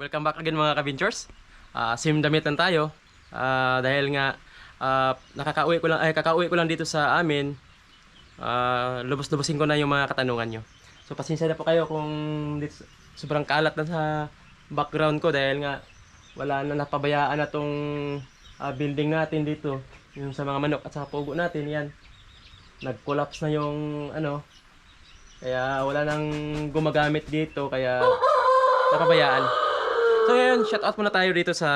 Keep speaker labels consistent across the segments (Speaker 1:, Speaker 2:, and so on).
Speaker 1: Welcome back again mga kabintures. Ah, same damit lang tayo. Ah, dahil nga ah, nakakauwi ko lang ay kakauwi ko lang dito sa amin. Ah, lubos-lubosin ko na yung mga katanungan nyo. So pasensya na po kayo kung dito, sobrang kalat na sa background ko dahil nga wala na napabayaan na tong ah, building natin dito. Yung sa mga manok at sa pugo natin yan. Nag-collapse na yung ano. Kaya wala nang gumagamit dito kaya napabayaan. So ngayon, shout out muna tayo dito sa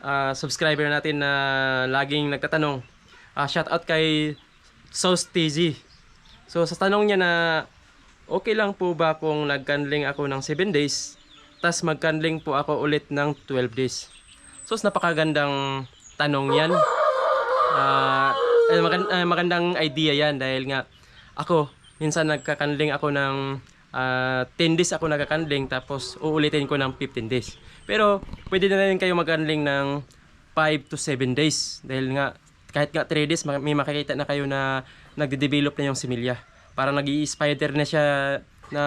Speaker 1: ah, subscriber natin na laging nagtatanong. Ah, shout out kay Sauce TZ. So sa tanong niya na okay lang po ba kung nagkandling ako ng 7 days tas magkandling po ako ulit ng 12 days. So napakagandang tanong yan. Magand- ah, magandang idea yan dahil nga ako minsan nagkakandling ako ng ah, 10 days ako nagkakandling tapos uulitin ko ng 15 days. Pero pwede na rin kayo magkandling ng 5 to 7 days dahil nga kahit nga 3 days ma- may makikita na kayo na nagde-develop na yung similya. Parang nag spider na siya na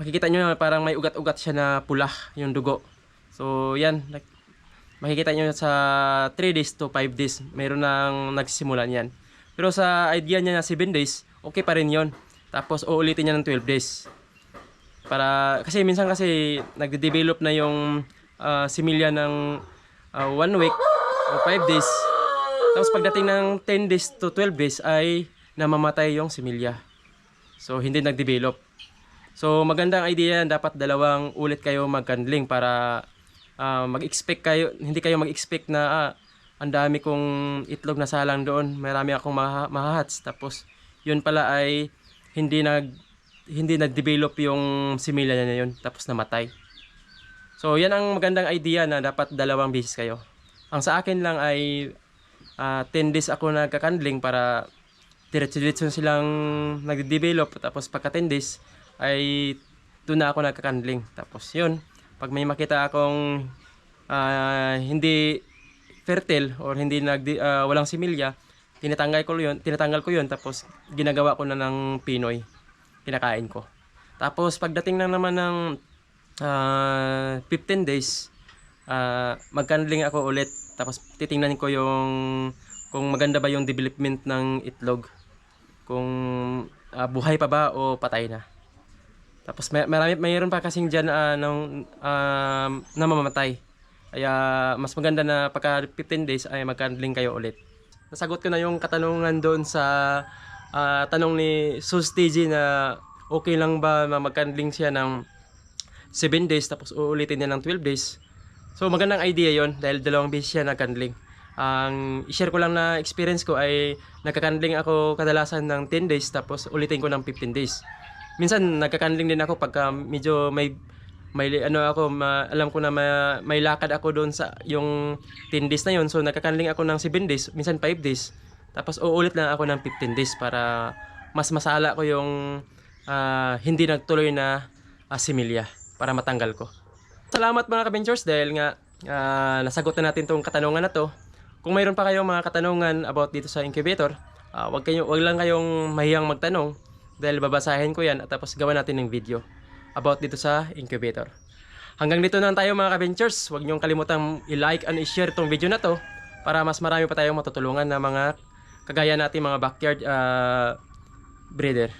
Speaker 1: makikita nyo na parang may ugat-ugat siya na pula yung dugo. So yan, makikita nyo sa 3 days to 5 days, mayroon nang nagsisimula niyan. Pero sa idea niya na 7 days, okay pa rin yon. Tapos uulitin niya ng 12 days. Para, kasi minsan kasi nagde-develop na yung ah, similya ng 1 week o 5 days. Tapos pagdating ng 10 days to 12 days ay namamatay yung similya. So hindi nag-develop. So magandang idea yan, dapat dalawang ulit kayo mag-candling para ah, mag-expect kayo, hindi kayo mag-expect na ah, ang dami kong itlog na salang doon, marami akong maha- mahahats. Tapos yun pala ay hindi nag hindi nag-develop yung similya na yun, tapos namatay. So yan ang magandang idea na dapat dalawang beses kayo. Ang sa akin lang ay ah, 10 days ako nagkakandling para diretso-diretso silang nagde-develop tapos pagka 10 days ay doon na ako nagkakandling. Tapos yun, pag may makita akong ah, hindi fertile or hindi nag walang similya, tinatanggal ko yun, tinatanggal ko yun tapos ginagawa ko na ng pinoy. Kinakain ko. Tapos pagdating na naman ng ah, 15 days, ah, magkandling ako ulit. Tapos titingnan ko yung kung maganda ba yung development ng itlog. Kung ah, buhay pa ba o patay na. Tapos may, marami, mayroon pa kasing dyan ah, nung, um, na. Kaya mas maganda na pagka 15 days ay magkandling kayo ulit. Nasagot ko na yung katanungan doon sa ah, tanong ni Sus TG na okay lang ba na magkandling siya ng 7 days tapos uulitin niya ng 12 days. So magandang idea yon dahil dalawang beses siya nagkandling. Ang i-share ko lang na experience ko ay nagkakandling ako kadalasan ng 10 days tapos ulitin ko ng 15 days. Minsan nagkakandling din ako pagka medyo may may ano ako ma, alam ko na ma, may lakad ako doon sa yung 10 days na yon so nagkakandling ako ng 7 days minsan 5 days. Tapos uulit lang ako ng 15 days para mas masala ko yung ah, hindi nagtuloy na similya para matanggal ko. Salamat mga kabentures dahil nga ah, nasagot na natin tong katanungan na to. Kung mayroon pa kayong mga katanungan about dito sa incubator ah, wag kayo wag lang kayong mahiyang magtanong dahil babasahin ko yan at tapos gawa natin ng video about dito sa incubator. Hanggang dito na tayo mga ka-ventures. Huwag niyong kalimutang i-like and i-share itong video na to para mas marami pa tayong matutulungan na mga kagaya natin mga backyard ah, breeder.